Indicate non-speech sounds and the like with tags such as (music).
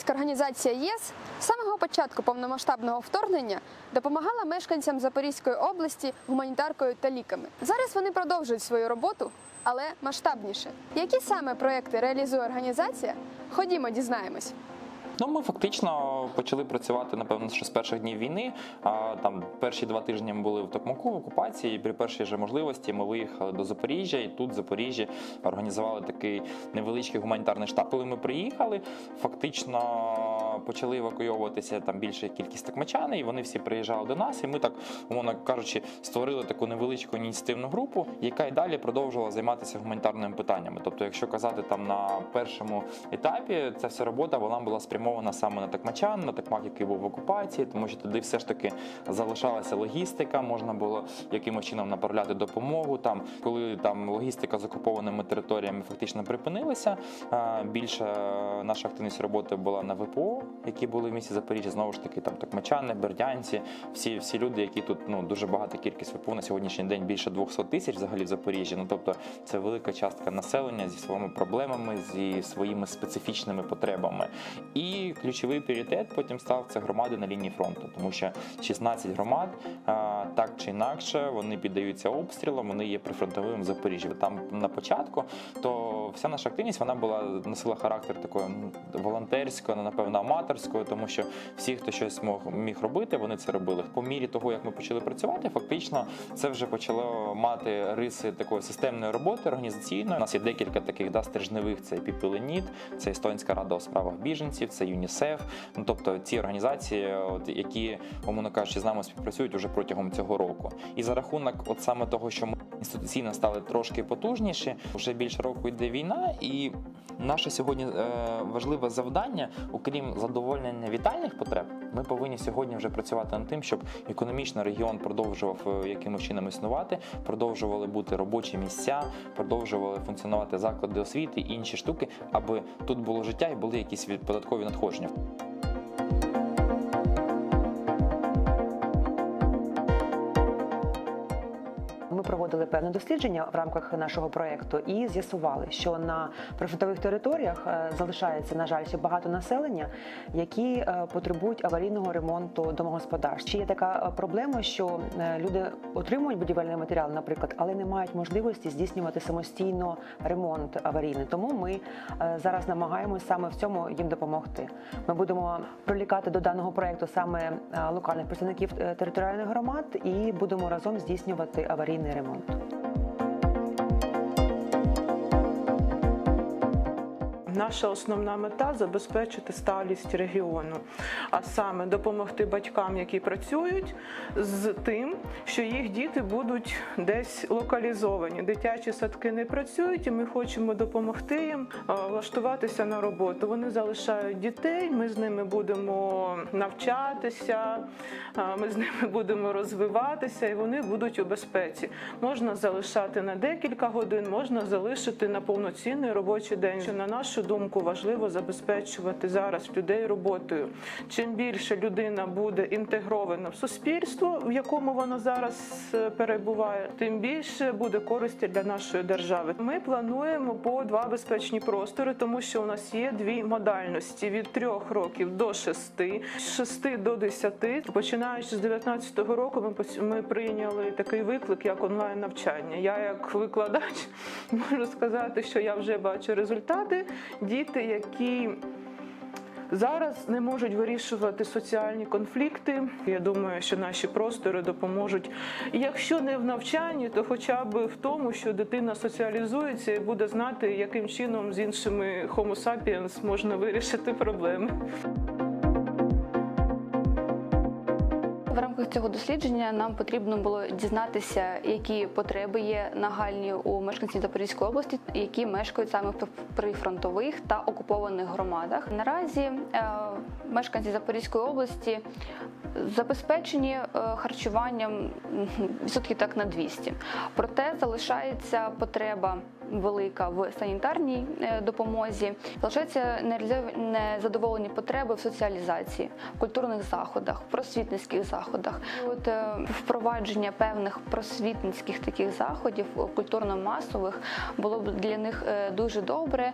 Громадська організація ЄС з самого початку повномасштабного вторгнення допомагала мешканцям Запорізької області гуманітаркою та ліками. Зараз вони продовжують свою роботу, але масштабніше. Які саме проекти реалізує організація? Ходімо, дізнаємось. Ну, ми фактично почали працювати, напевно, що з перших днів війни. А там перші два тижні ми були в Токмаку в окупації. І при першій же можливості ми виїхали до Запоріжжя, і тут в Запоріжжі організували такий невеличкий гуманітарний штаб. Коли ми приїхали, фактично почали евакуйовуватися там більша кількість токмачан, і вони всі приїжджали до нас. І ми так, умовно кажучи, створили таку невеличку ініціативну групу, яка і далі продовжувала займатися гуманітарними питаннями. Тобто, якщо казати там на першому етапі, ця вся робота вона була спрямована саме на Токмачан, на Токмак, який був в окупації, тому що туди все ж таки залишалася логістика, можна було якимось чином направляти допомогу. Там, коли там логістика з окупованими територіями фактично припинилася, більша наша активність роботи була на ВПО, які були в місті Запоріжжя. Знову ж таки, там Токмачани, Бердянці, всі, всі люди, які тут ну дуже багата кількість ВПО на сьогоднішній день більше 200 тисяч взагалі в Запоріжжі. Ну тобто це велика частка населення зі своїми проблемами, зі своїми специфічними потребами. І ключовий пріоритет потім став це громади на лінії фронту, тому що 16 громад а, так чи інакше вони піддаються обстрілам, вони є прифронтовим в Запоріжжі. Там на початку, то вся наша активність вона була носила характер такої волонтерської, ну, напевно, аматорської, тому що всі, хто щось мог міг робити, вони це робили. По мірі того, як ми почали працювати, фактично це вже почало мати риси такої системної роботи організаційної. У нас є декілька таких да, стержневих: це Піпеленіт, це Естонська рада у справах біженців, це ЮНІСЕФ. Ну тобто ці організації, от, які, умовно кажучи, з нами співпрацюють уже протягом цього року. І за рахунок, от саме того, що ми інституційно стали трошки потужніші, вже більше року йде війна, і наше сьогодні е, важливе завдання, окрім задовольнення вітальних потреб, ми повинні сьогодні вже працювати над тим, щоб економічно регіон продовжував е, якимось чином існувати, продовжували бути робочі місця, продовжували функціонувати заклади освіти, і інші штуки, аби тут було життя і були якісь податкові надходження. Ми проводили певне дослідження в рамках нашого проекту і з'ясували, що на прифронтових територіях е, залишається, на жаль, ще багато населення, які е, потребують аварійного ремонту домогосподарств. Чи є така е, проблема, що люди отримують будівельний матеріал, наприклад, але не мають можливості здійснювати самостійно ремонт аварійний. Тому ми зараз намагаємось саме в цьому їм допомогти. Ми будемо прилікати до даного проекту саме локальних представників територіальних громад і будемо разом здійснювати аварійний ремонт. Наша основна мета забезпечити сталість регіону, а саме допомогти батькам, які працюють, з тим, що їх діти будуть десь локалізовані. Дитячі садки не працюють, і ми хочемо допомогти їм влаштуватися на роботу. Вони залишають дітей. Ми з ними будемо навчатися, ми з ними будемо розвиватися, і вони будуть у безпеці. Можна залишати на декілька годин, можна залишити на повноцінний робочий день. Що на нашу думку важливо забезпечувати зараз людей роботою. Чим більше людина буде інтегрована в суспільство, в якому вона зараз е, перебуває, тим більше буде користі для нашої держави. Ми плануємо по два безпечні простори, тому що у нас є дві модальності від трьох років до шести, з шести до десяти. Починаючи з 19-го року, ми прийняли такий виклик, як онлайн навчання. Я як викладач (laughs) можу сказати, що я вже бачу результати. Діти, які Зараз не можуть вирішувати соціальні конфлікти. Я думаю, що наші простори допоможуть. Якщо не в навчанні, то хоча б в тому, що дитина соціалізується і буде знати, яким чином з іншими Homo sapiens можна вирішити проблеми. Рамках цього дослідження нам потрібно було дізнатися, які потреби є нагальні у мешканців Запорізької області, які мешкають саме в прифронтових та окупованих громадах. Наразі е, мешканці Запорізької області забезпечені е, харчуванням м, відсотків так на 200. Проте залишається потреба велика в санітарній е, допомозі. Залишаються незадоволені потреби в соціалізації, в культурних заходах, в просвітницьких заходах. От е, впровадження певних просвітницьких таких заходів, культурно-масових, було б для них е, дуже добре.